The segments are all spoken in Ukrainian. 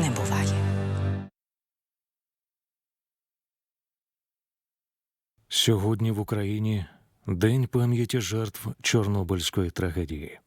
не буває. Сьогодні в Україні День пам'яті жертв Чорнобильської трагедії.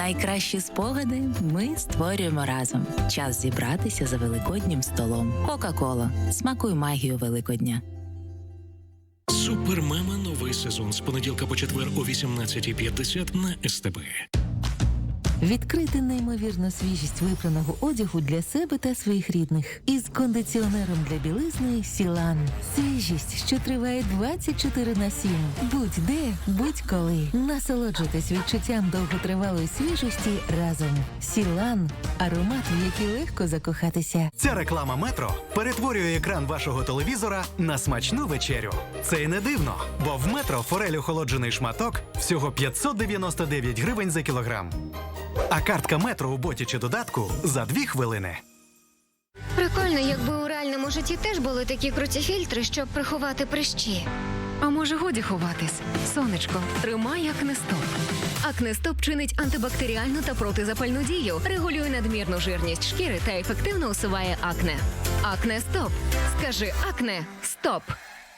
Найкращі спогади ми створюємо разом. Час зібратися за великоднім столом. Кока-кола. Смакуй магію Великодня. Супермема новий сезон з понеділка по четвер о 18.50 на СТБ. Відкрити неймовірну свіжість випраного одягу для себе та своїх рідних із кондиціонером для білизни Сілан. Свіжість, що триває 24 на 7. Будь-де, будь-коли. Насолоджуйтесь відчуттям довготривалої свіжості разом. Сілан аромат, в який легко закохатися. Ця реклама метро перетворює екран вашого телевізора на смачну вечерю. Це й не дивно, бо в метро форель охолоджений шматок всього 599 гривень за кілограм. А картка метро у боті чи додатку за 2 хвилини. Прикольно, якби у реальному житті теж були такі круті фільтри, щоб приховати прищі. А може годі ховатись? Сонечко, тримай акнестоп. Акнестоп чинить антибактеріальну та протизапальну дію, регулює надмірну жирність шкіри та ефективно усуває акне. Акнестоп. Скажи акне, стоп.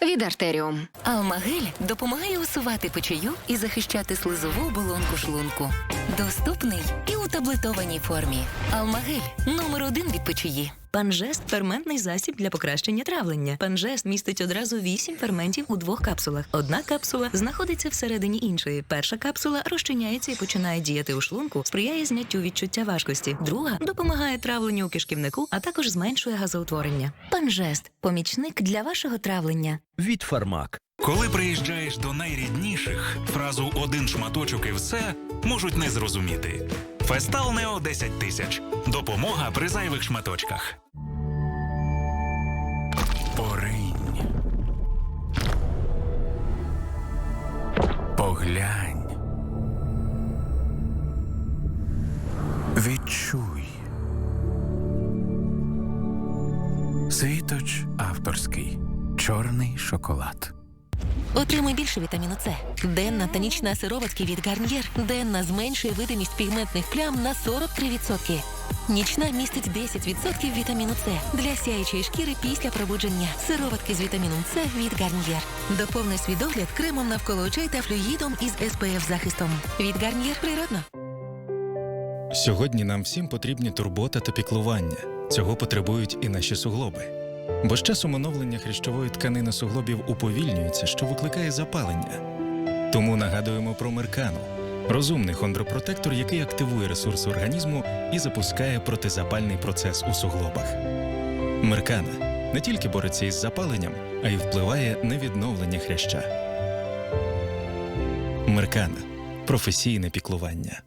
Від артеріум. Алмагель допомагає усувати печію і захищати слизову оболонку шлунку. Доступний і у таблетованій формі. Алмагель номер один від печії. Панжест ферментний засіб для покращення травлення. Панжест містить одразу 8 ферментів у двох капсулах. Одна капсула знаходиться всередині іншої. Перша капсула розчиняється і починає діяти у шлунку, сприяє зняттю відчуття важкості. Друга допомагає травленню у кишківнику, а також зменшує газоутворення. Панжест помічник для вашого травлення. від Фармак. Коли приїжджаєш до найрідніших, фразу один шматочок і все можуть не зрозуміти. Фестал Нео 10 тисяч. Допомога при зайвих шматочках. Поринь. Поглянь. Відчуй. Світоч авторський. Чорний шоколад. Отримай більше вітаміну С. Денна та нічна сироватки від Гарньєр. Денна зменшує видимість пігментних плям на 43%. Нічна містить 10% вітаміну С для сяючої шкіри після пробудження. Сироватки з вітаміном С від Гарньєр. Доповни свій догляд кремом навколо очей та флюїдом із SPF захистом. Від Гарньєр природно. Сьогодні нам всім потрібні турбота та піклування. Цього потребують і наші суглоби. Бо з часом оновлення хрящової тканини суглобів уповільнюється, що викликає запалення. Тому нагадуємо про меркану розумний хондропротектор, який активує ресурси організму і запускає протизапальний процес у суглобах. Меркана не тільки бореться із запаленням, а й впливає на відновлення хряща. Меркана професійне піклування.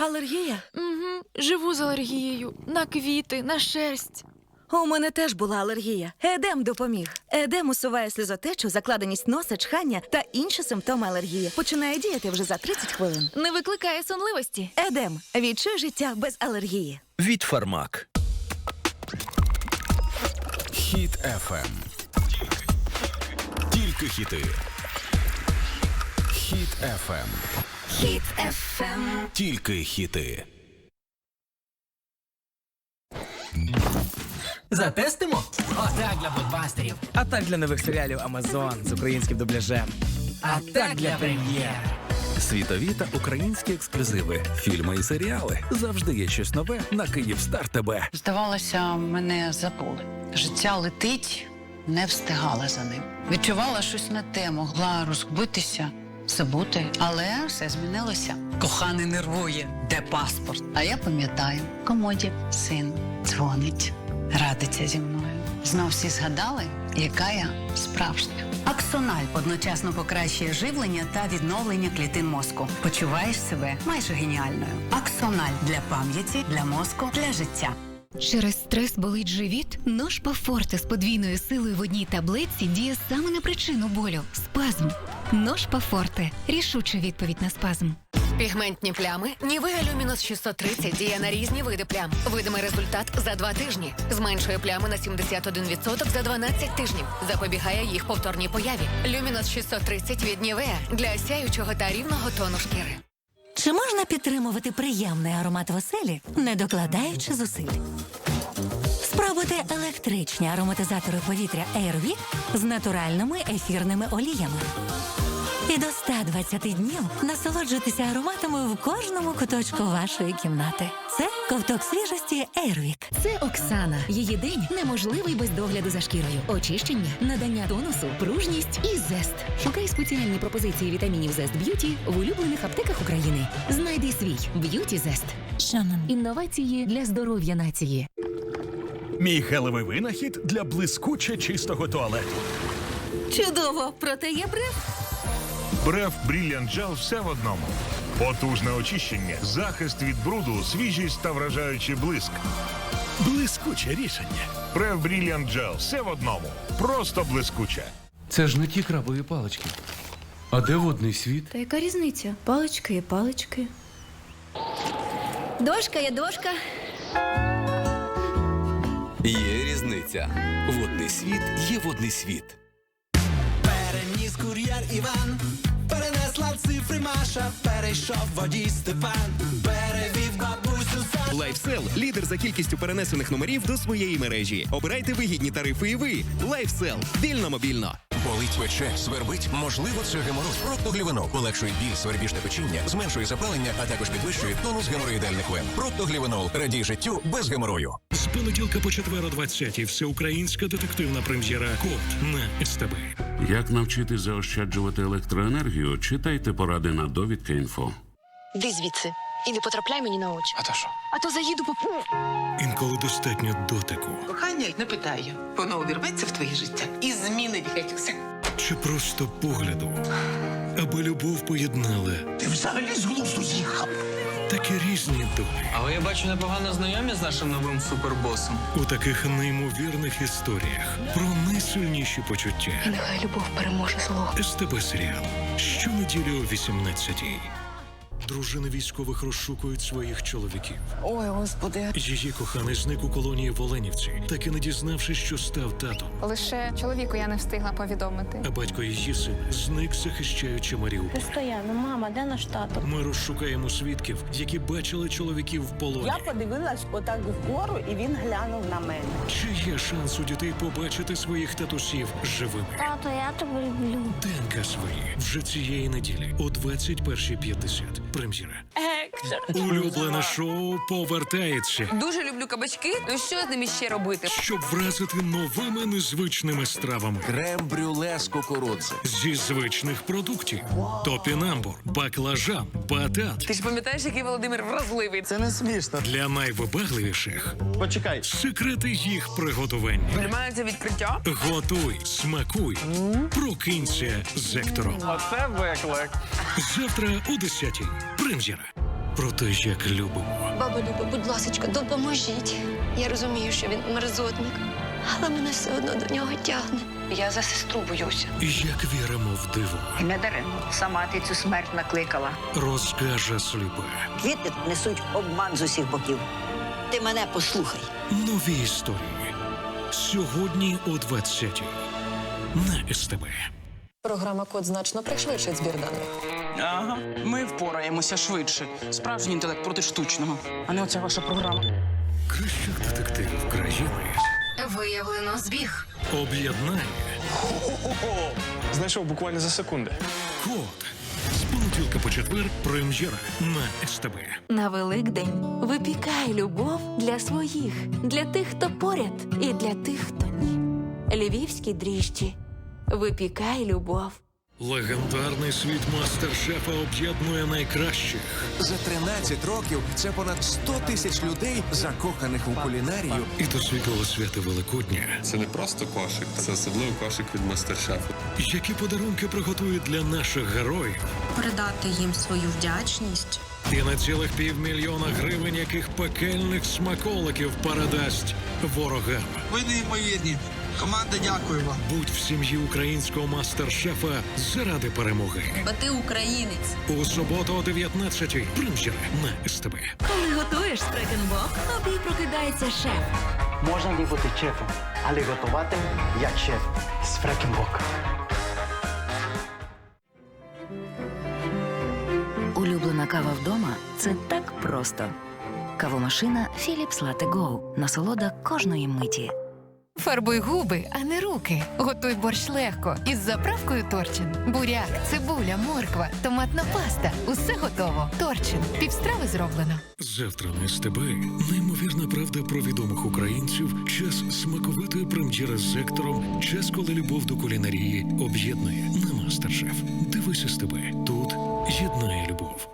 Алергія? Угу. Живу з алергією. На квіти, на шерсть. У мене теж була алергія. Едем допоміг. Едем усуває сльозотечу, закладеність носа, чхання та інші симптоми алергії. Починає діяти вже за 30 хвилин. Не викликає сонливості. Едем. Відчуй життя без алергії. Від Фармак. Хіт FM. Тільки хіти. Хіт FM. Хіт ефем. Тільки хіти. Затестимо? Отак для блокбастерів. А так для нових серіалів Амазон з українським дубляжем. А так для прем'єр. Світові та українські ексклюзиви, фільми і серіали. Завжди є щось нове на Київстар ТБ. Здавалося, мене забули. Життя летить, не встигала за ним. Відчувала щось не те, могла розгубитися, забути. Але все змінилося. Коханий нервує, де паспорт. А я пам'ятаю, комоді син дзвонить, радиться зі мною. Знов всі згадали, яка я справжня. Аксональ одночасно покращує живлення та відновлення клітин мозку. Почуваєш себе майже геніальною. Аксональ для пам'яті, для мозку, для життя. Через стрес болить живіт? Нож Пафорте з подвійною силою в одній таблетці діє саме на причину болю спазм. Нож Пафорте рішуча відповідь на спазм. Пігментні плями Нівеа Люмінус 630 діє на різні види плям. Видимий результат за два тижні. Зменшує плями на 71% за 12 тижнів. Запобігає їх повторній появі. Люмінус 630 від Нівеа для сяючого та рівного тону шкіри. Чи можна підтримувати приємний аромат в оселі, не докладаючи зусиль? Спробуйте електричні ароматизатори повітря Airwick з натуральними ефірними оліями. І до 120 днів насолоджуйтеся ароматами в кожному куточку вашої кімнати. Це ковток свіжості Airwick. Це Оксана. Її день неможливий без догляду за шкірою. Очищення, надання тонусу, пружність і зест. Шукай спеціальні пропозиції вітамінів Зест Б'юті в улюблених аптеках України. Знайди свій Б'юті Зест. Шанон. Інновації для здоров'я нації. Мій гелевий винахід для блискуче чистого туалету. Чудово, проте є бриф. Бреф Бріліант Джел все в одному. Потужне очищення, захист від бруду, свіжість та вражаючий блиск. Блискуче рішення. Бреф Бріліант Джел все в одному. Просто блискуче. Це ж не ті крабові палички. А де водний світ? Та яка різниця? Палички є палички. Дошка є дошка. Є різниця. Водний світ є водний світ. Переніс кур'єр Іван, перенесла цифри Маша, перейшов водій Степан, перевів бабусю за Лайфсел лідер за кількістю перенесених номерів до своєї мережі. Обирайте вигідні тарифи і ви. Лайфсел. Вільно мобільно. Болить пече, свербить, можливо, це геморроз. Проктоглівенол полегшує біль, свербіжне печіння, зменшує запалення, а також підвищує тонус геморроїдальних вен. Проктоглівенол радій життю без геморою. З понеділка по четвер о 20-й всеукраїнська детективна прем'єра Код на СТБ. Як навчити заощаджувати електроенергію? Читайте поради на довідка інфо. Іди звідси і не потрапляй мені на очі. А то що? А то заїду по Інколи достатньо дотику. Кохання не питаю. Воно увірветься в твоє життя і змінить геть все. Чи просто погляду, аби любов поєднала Ти взагалі з глузду з'їхав. такі різні долі. Але я бачу непогано знайомі з нашим новим супербосом. У таких неймовірних історіях про найсильніші почуття. Нехай любов переможе зло. СТБ серіал щонеділі о 18-й. Дружини військових розшукують своїх чоловіків. Ой, господи. Її коханий зник у колонії в Оленівці, так і не дізнавшись, що став татом. Лише чоловіку я не встигла повідомити. А батько її сина зник, захищаючи Маріуполь. Стояно, мама, де наш тато? Ми розшукаємо свідків, які бачили чоловіків в полоні. Я подивилась отак вгору, і він глянув на мене. Чи є шанс у дітей побачити своїх татусів живими? Тато, я тебе люблю. ДНК свої вже цієї неділі о 21.50. Прем'єра. Улюблене шоу повертається, Дуже люблю кабачки. Ну що з ними ще робити? щоб вразити новими незвичними стравами Крем-брюле з кукурудзи. зі звичних продуктів: топінамбур, баклажан, батат. Ти ж пам'ятаєш, який Володимир вразливий? Це не смішно. Для найвибагливіших Почекай. секрети їх приготування. Приймається відкриття. Готуй, смакуй, прокинься з Ектором. Оце виклик. Завтра о 10-й. Прем'єра. Про те, як любимо. Баба Люба, будь ласочка, допоможіть. Я розумію, що він мерзотник, але мене все одно до нього тягне. Я за сестру боюся. Як віримо в диво, Не даремно. Сама ти цю смерть накликала. розкаже сліпе. Квіти несуть обман з усіх боків. Ти мене послухай. Нові історії. Сьогодні о 20-й. На СТБ. Програма Код значно пришвидшить збір даних. Ага, ми впораємося швидше. Справжній інтелект проти штучного, а не оця ваша програма. Кращих детективів країни Виявлено збіг. об'єднає Знайшов буквально за секунди. код з понеділка понеділка по четвер прем'єра на СТБ. На Великдень випікай любов для своїх, для тих, хто поряд, і для тих, хто ні. Львівські дріжджі. Випікай любов. Легендарний світ мастер-шефа об'єднує найкращих. За 13 років це понад 100 тисяч людей, закоханих у кулінарію. І до світового свята Великодня, Це не просто кошик, це особливий кошик від мастер-шефу. які подарунки приготують для наших героїв. передати їм свою вдячність. І на цілих півмільйона гривень, яких пекельних смаколиків передасть ворогам. Ви неймовірні. Команда, дякую вам. Будь в сім'ї українського мастер-шефа заради перемоги. Бо ти українець. У суботу о 19-й. Прем'єра на СТБ. Коли готуєш спрекенбок, тобі прокидається шеф. Можна не бути шефом, але готувати як шеф з Фрекенбок. Улюблена кава вдома це так просто. Кавомашина Philips Latte Go. Насолода кожної миті. Фарбуй губи, а не руки. Готуй борщ легко із заправкою Торчин. Буряк, цибуля, морква, томатна паста. Усе готово. Торчин. Півстрави зроблено. Завтра на СТБ неймовірна правда про відомих українців. Час смаковитої прем'єри з сектором. Час, коли любов до кулінарії об'єднує на мастер-шеф. Дивись СТБ. Тут єднає любов.